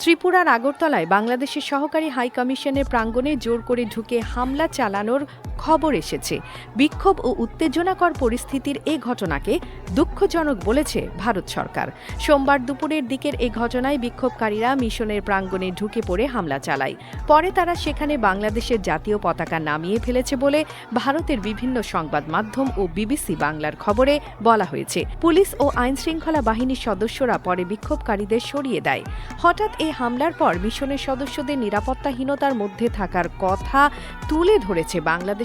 ত্রিপুরার আগরতলায় বাংলাদেশের সহকারী হাই কমিশনের প্রাঙ্গণে জোর করে ঢুকে হামলা চালানোর খবর এসেছে। বিক্ষোভ ও উত্তেজনাকর পরিস্থিতির এ ঘটনাকে দুঃখজনক বলেছে ভারত সরকার। সোমবার দুপুরের দিকের এই ঘটনায় বিক্ষোভকারীরা মিশনের প্রাঙ্গণে ঢুকে পড়ে হামলা চালায়। পরে তারা সেখানে বাংলাদেশের জাতীয় পতাকা নামিয়ে ফেলেছে বলে ভারতের বিভিন্ন সংবাদ মাধ্যম ও বিবিসি বাংলার খবরে বলা হয়েছে। পুলিশ ও আইনশৃঙ্খলা বাহিনীর সদস্যরা পরে বিক্ষোভকারীদের সরিয়ে দেয়। হঠাৎ এই হামলার পর মিশনের সদস্যদের নিরাপত্তাহীনতার মধ্যে থাকার কথা তুলে ধরেছে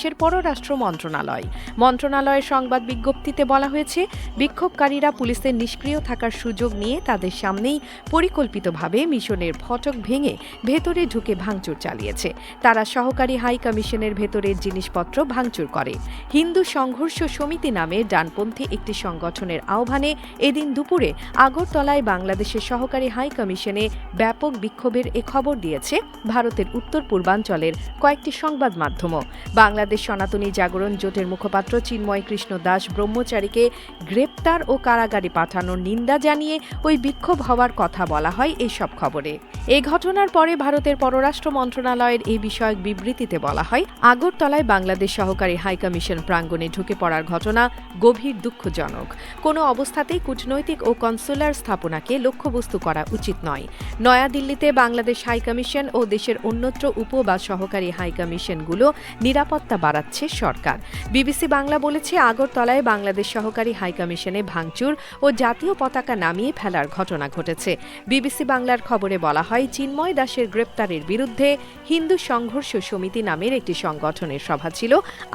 বাংলাদেশের পররাষ্ট্র মন্ত্রণালয়। মন্ত্রণালয়ের সংবাদ বিজ্ঞপ্তিতে বলা হয়েছে, বিক্ষোভকারীরা পুলিশের নিষ্ক্রিয় থাকার সুযোগ নিয়ে তাদের সামনেই পরিকল্পিতভাবে মিশনের ফটক ভেঙে ভেতরে ঢুকে ভাঙচুর চালিয়েছে। তারা সহকারী হাই কমিশনের ভেতরের জিনিসপত্র ভাঙচুর করে। হিন্দু সংঘর্ষ সমিতি নামে ডানপন্থী একটি সংগঠনের আহ্বানে এদিন দুপুরে আগরতলায় বাংলাদেশের সহকারী হাই কমিশনে ব্যাপক বিক্ষোভের এ খবর দিয়েছে, ভারতের উত্তর পূর্বাঞ্চলের কয়েকটি সংবাদ মাধ্যমও। বাংলাদেশ সনাতনী জাগরণ জোটের মুখপাত্র চিন্ময় কৃষ্ণ দাস ব্রহ্মচারীকে গ্রেপ্তার ও কারাগারে পাঠানোর নিন্দা জানিয়ে ওই বিক্ষোভ হওয়ার কথা বলা হয় এইসব খবরে। এই ঘটনার পরে ভারতের পররাষ্ট্র মন্ত্রণালয়ের এই বিষয়ক বিবৃতিতে বলা হয়, আগরতলায় বাংলাদেশ সহকারী হাইকমিশন প্রাঙ্গণে ঢুকে পড়ার ঘটনা গভীর দুঃখজনক। কোনো অবস্থাতেই কূটনৈতিক ও কনসুলার স্থাপনাকে লক্ষ্যবস্তু করা উচিত নয়। নয়াদিল্লিতে বাংলাদেশ হাইকমিশন ও দেশের অন্যত্র উপ বা সহকারী হাইকমিশনগুলো নিরাপত্তা বাড়াচ্ছে সরকার। বিবিসি বাংলা বলেছে, আগরতলায় বাংলাদেশ সহকারী হাইকমিশনে ভাঙচুর ও জাতীয় পতাকা নামিয়ে ফেলার ঘটনা ঘটেছে। বিবিসি বাংলার খবরে বলা হয়, চিন্ময় দাসের গ্রেপ্তারের বিরুদ্ধে হিন্দু সংঘর্ষ সমিতি নামের একটি সংগঠনের সভা ছিল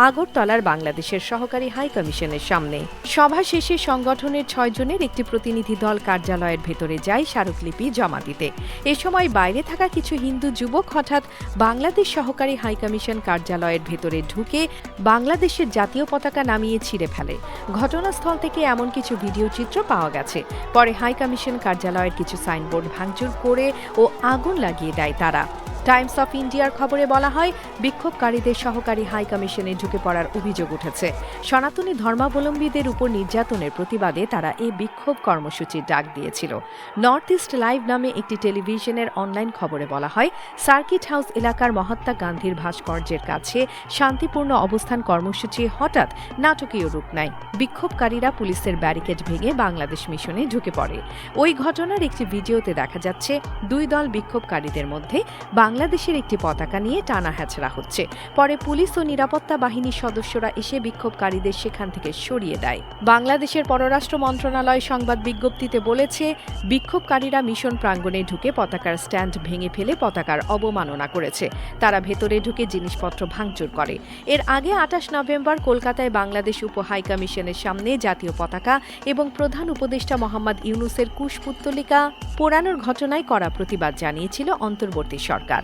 আগরতলার বাংলাদেশের সহকারী হাইকমিশনের সামনে। সভা শেষে সংগঠনের ছয়জনের একটি প্রতিনিধি দল কার্যালয়ের ভেতরে যায় স্মারকলিপি জমা দিতে। এ সময় বাইরে থাকা কিছু হিন্দু যুবক হঠাৎ বাংলাদেশ সহকারী হাইকমিশন কার্যালয়ের ভেতরে ঢুকে বাংলাদেশের জাতীয় পতাকা নামিয়ে ছিঁড়ে ফেলে। ঘটনাস্থল থেকে এমন কিছু ভিডিও চিত্র পাওয়া গেছে। পরে হাই কমিশন কার্যালয়ের কিছু সাইনবোর্ড ভাঙচুর করে ও আগুন লাগিয়ে দেয় তারা। টাইমস অফ ইন্ডিয়ার খবরে বলা হয়, বিক্ষোভকারীদের সহকারী হাই কমিশনে ঢুকে পড়ার অভিযোগ উঠেছে। সনাতনী ধর্মাবলম্বীদের উপর নির্যাতনের প্রতিবাদে তারা এই বিক্ষোভ কর্মসূচির ডাক দিয়েছিল। নর্থ ইস্ট লাইভ নামে একটি টেলিভিশনের অনলাইন খবরে বলা হয়, সার্কিট হাউস এলাকার মহাত্মা গান্ধীর ভাস্কর্যের কাছে শান্তিপূর্ণ অবস্থান কর্মসূচি হঠাৎ নাটকীয় রূপ নেয়। বিক্ষোভকারীরা পুলিশের ব্যারিকেড ভেঙে বাংলাদেশ মিশনে ঢুকে পড়ে। ওই ঘটনার একটি ভিডিওতে দেখা যাচ্ছে, দুই দল বিক্ষোভকারীদের মধ্যে বাংলাদেশের একটি পতাকা নিয়ে টানা হ্যাচড়া হচ্ছে। পরে পুলিশ ও নিরাপত্তা বাহিনীর সদস্যরা এসে বিক্ষোভকারীদের সেখান থেকে সরিয়ে দেয়। বাংলাদেশের পররাষ্ট্র মন্ত্রণালয় সংবাদ বিজ্ঞপ্তিতে বলেছে, বিক্ষোভকারীরা মিশন প্রাঙ্গণে ঢুকে পতাকার স্ট্যান্ড ভেঙে ফেলে পতাকার অবমাননা করেছে। তারা ভেতরে ঢুকে জিনিসপত্র ভাঙচুর করে। এর আগে আঠাশ নভেম্বর কলকাতায় বাংলাদেশ উপ হাইকমিশনের সামনে জাতীয় পতাকা এবং প্রধান উপদেষ্টা মোহাম্মদ ইউনুসের কুশপুত্তলিকা পোড়ানোর ঘটনায় করা প্রতিবাদ জানিয়েছিল অন্তর্বর্তী সরকার।